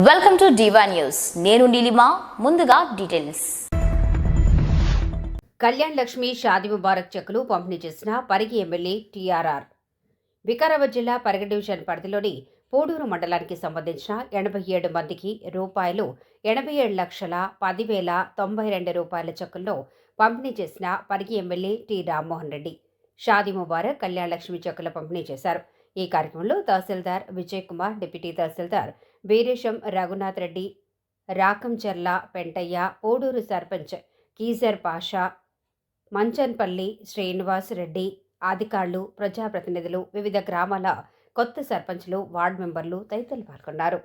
Welcome to డివా news నేను నీలిమా ముందుగా details Kalyan Lakshmi Shaadi Mubarak చెక్కులు పంపిణీ చేసిన పరిగి ఎమ్మెల్యే టీఆర్ఆర్. వికారాబాద్ జిల్లా పరిగి డివిజన్ పరిధిలోని పోడూరు మండలానికి సంబంధించిన ఎనభై ఏడు మందికి రూపాయలు ఎనభై ఏడు లక్షల పదివేల తొంభై రెండు రూపాయల చెక్కుల్లో పంపిణీ చేసిన పరిగి ఎమ్మెల్యే టి రామ్మోహన్ రెడ్డి. షాది ముబారక్ కళ్యాణ్ లక్ష్మి చెక్కుల పంపిణీ చేశారు. ఈ కార్యక్రమంలో తహసీల్దార్ విజయ్ కుమార్ డిప్యూటీ తహసీల్దార్ వీరేశం రఘునాథ్ రెడ్డి రాకంచర్ల పెంటయ్య పోడూరు సర్పంచ్ కీజర్ పాషా మంచన్పల్లి శ్రీనివాస్ రెడ్డి అధికారులు ప్రజాప్రతినిధులు వివిధ గ్రామాల కొత్త సర్పంచ్లు వార్డు మెంబర్లు తదితరులు పాల్గొన్నారు.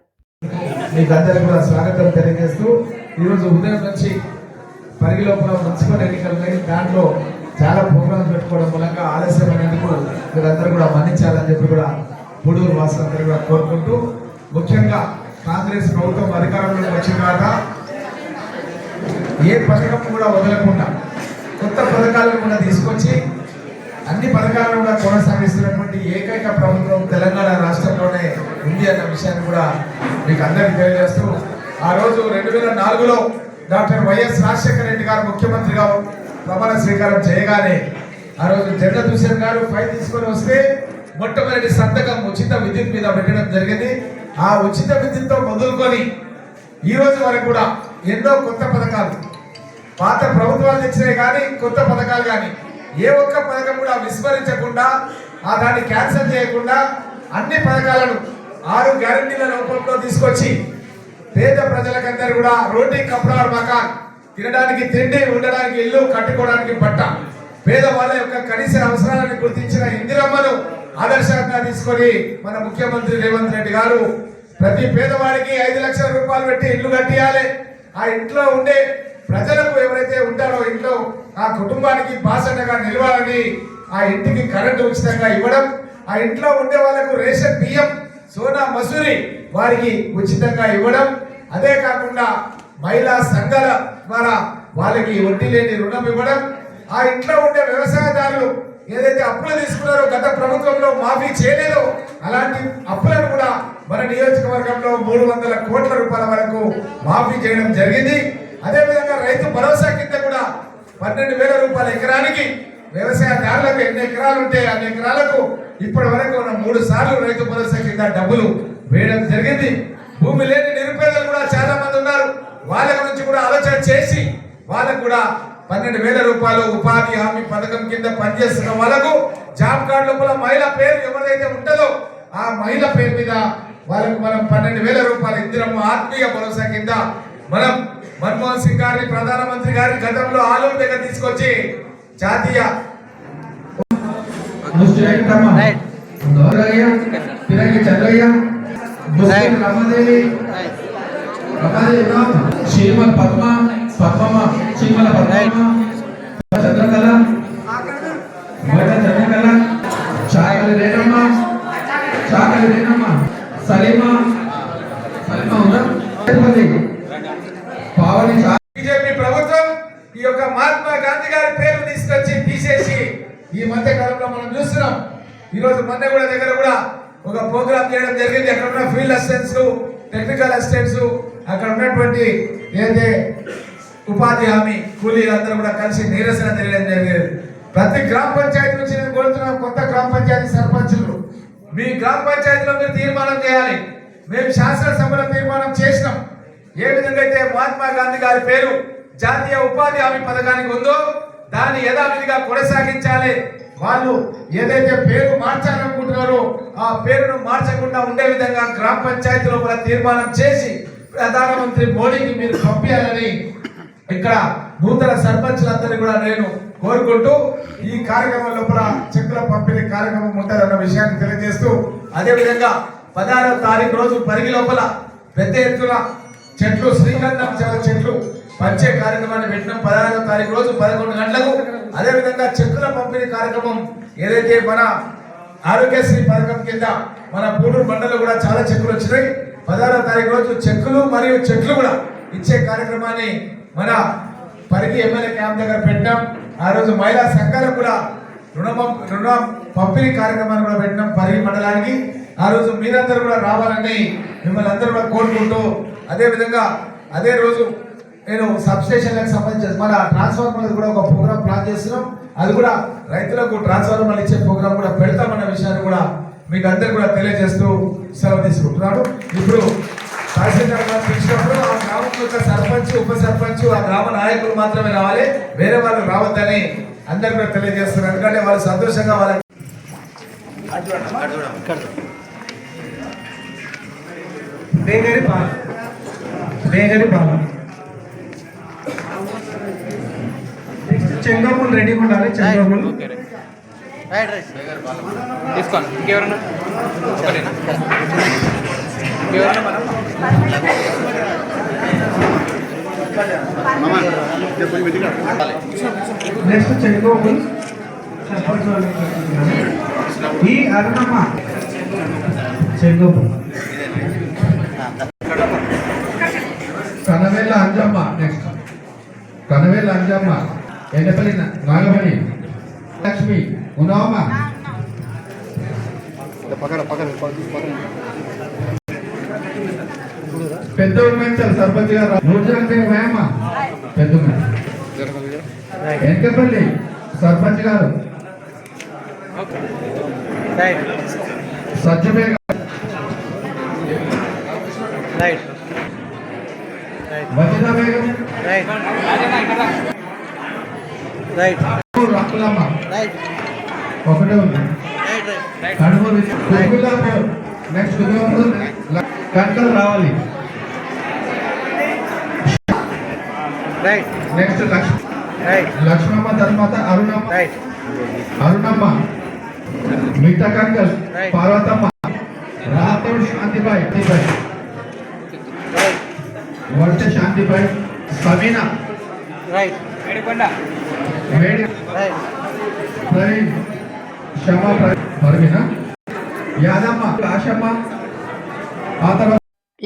మీకు కూడా స్వాగతం తెలియజేస్తూ ఈరోజు ఉదయం నుంచి పరిగి లోపల మున్సిపల్ ఎన్నికలున్నాయి దాంట్లో చాలా ప్రోగ్రామ్స్ పెట్టుకోవడం మూలంగా ఆలస్యమైనందుకు మీరందరూ కూడా మన్నించాలని చెప్పి కూడా పుడూరు వాసులందరూ కూడా కోరుకుంటూ ముఖ్యంగా కాంగ్రెస్ ప్రభుత్వం అధికారంలోకి వచ్చిన తర్వాత ఏ పథకం కూడా వదలకుండా కొత్త పథకాలను కూడా తీసుకొచ్చి అన్ని పథకాలను కూడా కొనసాగిస్తున్నటువంటి ఏకైక ప్రభుత్వం తెలంగాణ రాష్ట్రంలోనే ఉంది అన్న విషయాన్ని కూడా మీకు అందరికీ తెలియజేస్తూ ఆ రోజు రెండు వేల నాలుగులో డాక్టర్ వైఎస్ రాజశేఖర రెడ్డి గారు ముఖ్యమంత్రిగా ప్రమాణ స్వీకారం చేయగానే ఆ రోజు జగన్ దుషన్ గారు ఫైల్ తీసుకొని వస్తే మొట్టమొదటి సంతకం ఉచిత విద్యుత్ మీద పెట్టడం జరిగింది. ఆ ఉచిత విద్యుత్తో మొదలుకొని ఈ రోజు వరకు కూడా ఎన్నో కొత్త పథకాలు. పాత ప్రభుత్వాలు తెచ్చినాయి కానీ కొత్త పథకాలు కానీ ఏ ఒక్క పథకం కూడా విస్మరించకుండా ఆ దాన్ని క్యాన్సిల్ చేయకుండా అన్ని పథకాలను ఆరు గ్యారంటీల రూపంలో తీసుకొచ్చి పేద ప్రజలకందరూ కూడా రోటీ కపడా మకాన్ తినడానికి తిండి ఉండడానికి ఇల్లు కట్టుకోవడానికి బట్ట పేదవాళ్ళ యొక్క కనీస అవసరాలను గుర్తించిన ఇందిరమ్మను ఆదర్శంగా తీసుకొని మన ముఖ్యమంత్రి రేవంత్ రెడ్డి గారు ప్రతి పేదవాడికి ఐదు లక్షల రూపాయలు పెట్టి ఇల్లు కట్టియాలి. ఆ ఇంట్లో ఉండే ప్రజలకు ఎవరైతే ఉంటారో ఇంట్లో ఆ కుటుంబానికి బాసటగా నిలవాలని ఆ ఇంటికి కరెంటు ఉచితంగా ఇవ్వడం ఆ ఇంట్లో ఉండే వాళ్ళకు రేషన్ బియ్యం సోనా మసూరి వారికి ఉచితంగా ఇవ్వడం అదే కాకుండా మహిళా సంఘాల ద్వారా వాళ్ళకి వడ్డీ లేని రుణం ఇవ్వడం ఆ ఇంట్లో ఉండే వ్యవసాయదారులు ఏదైతే అప్పులు తీసుకున్నారో గత ప్రభుత్వంలో మాఫీ చేయలేదో అలాంటి అప్పులను కూడా మన నియోజకవర్గంలో మూడు వందల కోట్ల రూపాయల వరకు మాఫీ చేయడం జరిగింది. అదేవిధంగా రైతు భరోసా కింద కూడా పన్నెండు వేల రూపాయల ఎకరానికి వ్యవసాయదారులకు ఎన్ని ఎకరాలు ఉంటే అన్ని ఎకరాలకు ఇప్పటి వరకు మూడు సార్లు రైతు భరోసా కింద డబ్బులు వేయడం జరిగింది. భూమి లేని నిరుపేదలు కూడా చాలా మంది ఉన్నారు. వాళ్ళ గురించి కూడా ఆలోచన చేసి వాళ్ళకు కూడా పన్నెండు వేల రూపాయలు ఉపాధి హామీ పథకం కింద పనిచేస్తున్న వాళ్ళకు జాబ్ కార్డు లోపల మహిళ పేరు ఎవరైతే ఉంటుందో ఆ మహిళ పేరు మీద వాళ్ళకు మనం పన్నెండు వేల రూపాయలు ఇందిరమ్మ ఆత్మీయ భరోసా కింద మనం మన్మోహన్ సింగ్ గారిని ప్రధానమంత్రి గారి గతంలో ఆలూరు దగ్గర తీసుకొచ్చి జాతీయ శ్రీమల్ పద్మ పద్మమ్మ చీమల పద్మమ్మ చంద్రకళ మొదట చంద్రకళ చాకలి రేణమ్మ చాకలి రేణమ్మ సలీమ సలీమ ఉందా? తిరుపతి పావని బీజేపీ ప్రభుత్వం ఈ యొక్క మహాత్మా గాంధీ గారి పేరు తీసుకొచ్చి తీసేసి ఈ మధ్య కాలంలో మనం చూస్తున్నాం. ఈ రోజు మొన్న కూడా దగ్గర కూడా ఒక ప్రోగ్రామ్ చేయడం జరిగింది. అక్కడ ఉన్న ఫీల్డ్ అసిస్టెంట్స్ టెక్నికల్ అసిస్టెంట్స్ అక్కడ ఉన్నటువంటి ఏదైతే ఉపాధి హామీ కూలీలందరూ కూడా కలిసి నీరసన తెలియడం జరిగింది. ప్రతి గ్రామ పంచాయతీ నుంచి నేను కోరుతున్నాం కొత్త గ్రామ పంచాయతీ సర్పంచులు మీ గ్రామ పంచాయతీలో మీరు తీర్మానం చేయాలి. మేము శాసనసభలో తీర్మానం చేసినాం. ఏ విధంగా అయితే మహాత్మా గాంధీ గారి పేరు జాతీయ ఉపాధి హామీ పథకానికి ఉందో దాన్ని యథావిధిగా కొనసాగించాలి. వాళ్ళు ఏదైతే పేరు మార్చాలనుకుంటున్నారో ఆ పేరును మార్చకుండా ఉండే విధంగా గ్రామ పంచాయతీ లోపల తీర్మానం చేసి ప్రధానమంత్రి మోడీకి మీరు పంపించాలని ఇక్కడ నూతన సర్పంచులందరినీ కూడా నేను కోరుకుంటూ ఈ కార్యక్రమం లోపల చెక్కుల పంపిణీ కార్యక్రమం ఉంటుందన్న విషయాన్ని తెలియజేస్తూ అదే విధంగా పదహారవ తారీఖు రోజు పరిగి లోపల పెద్ద ఎత్తున చెట్లు శ్రీగంధం చాలా చెట్లు పంచే కార్యక్రమాన్ని పెట్టినాం. పదహారవ తారీఖు రోజు పదకొండు గంటలకు. అదేవిధంగా చెక్కుల పంపిణీ కార్యక్రమం ఏదైతే మన ఆరోగ్యశ్రీ పథకం కింద మన పూడూరు మండలం కూడా చాలా చెక్కులు వచ్చినాయి. పదహారవ తారీఖు రోజు చెక్కులు మరియు చెట్లు కూడా ఇచ్చే కార్యక్రమాన్ని మన పరిధి ఎమ్మెల్యే క్యాంప్ దగ్గర పెట్టినాం. ఆ రోజు మహిళా సంఘాలకు కూడా రుణ రుణ పంపిణీ కార్యక్రమాన్ని కూడా పెట్టినాం పరిగి మండలానికి. ఆ రోజు మీరందరూ కూడా రావాలని మిమ్మల్ని అందరూ కూడా కోరుకుంటూ అదేవిధంగా అదే రోజు నేను సబ్ స్టేషన్లకు సంబంధించి మన ట్రాన్స్ఫార్మర్ కూడా ఒక ప్రోగ్రామ్ ప్లాన్ చేస్తున్నాం. అది కూడా రైతులకు ట్రాన్స్ఫార్మర్ ఇచ్చే ప్రోగ్రామ్ కూడా పెడతామన్న విషయాన్ని కూడా మీకు అందరు కూడా తెలియజేస్తూ సెలవు తీసుకుంటున్నాను. ఇప్పుడు తహసీల్దార్ గారు పిలిచినప్పుడు ఆ సర్పంచ్ ఉప సర్పంచ్ ఆ గ్రామ నాయకులు మాత్రమే రావాలి. వేరే వాళ్ళు రావద్దని అందరు కూడా తెలియజేస్తున్నారు. ఎందుకంటే వాళ్ళు సంతోషంగా వాళ్ళకి బేగరి పాలన. బేగరి పాలన. చెంగములు రెడీగా ఉండాలి. చెంగములు రైట్ రైట్ తీసుకోండి ఇంకెవరన్నా ఇంకెవరన్నా మనం నెక్స్ట్ ఈ అరుణమ్మ కనవేళ్ళ అంజమ్మ నెక్స్ట్ కనవేళ్ళ అంజమ్మ ఎండపల్లి నాగమణి లక్ష్మి ఉనవమ్మ పెద్ద ఉమ్మెంచాలి సర్పంచ్ గారు. నూర్జాన్ పేరు పెద్ద వెంకపల్లి సర్పంచ్ గారు. Right right Wajida Begum right right Rakulamma right ఒకటే ఉంది రైట్ రైట్ నెక్స్ట్ రావాలి. Right next Lakshma right Lakshmamma తర్వాత అరుణమ్మ రైట్ అరుణమ్మ మిగతా. పార్వతమ్మ రాథోడ్ శాంతిబాయ్ శాంతిబాయ్ రైట్ వర్ష శాంతిబాయ్ సమీనా రైట్ వేడి రైట్ ప్రవీణ్ క్షమ పర్వీనా యాదమ్మ ఆశమ్మ ఆ తర్వాత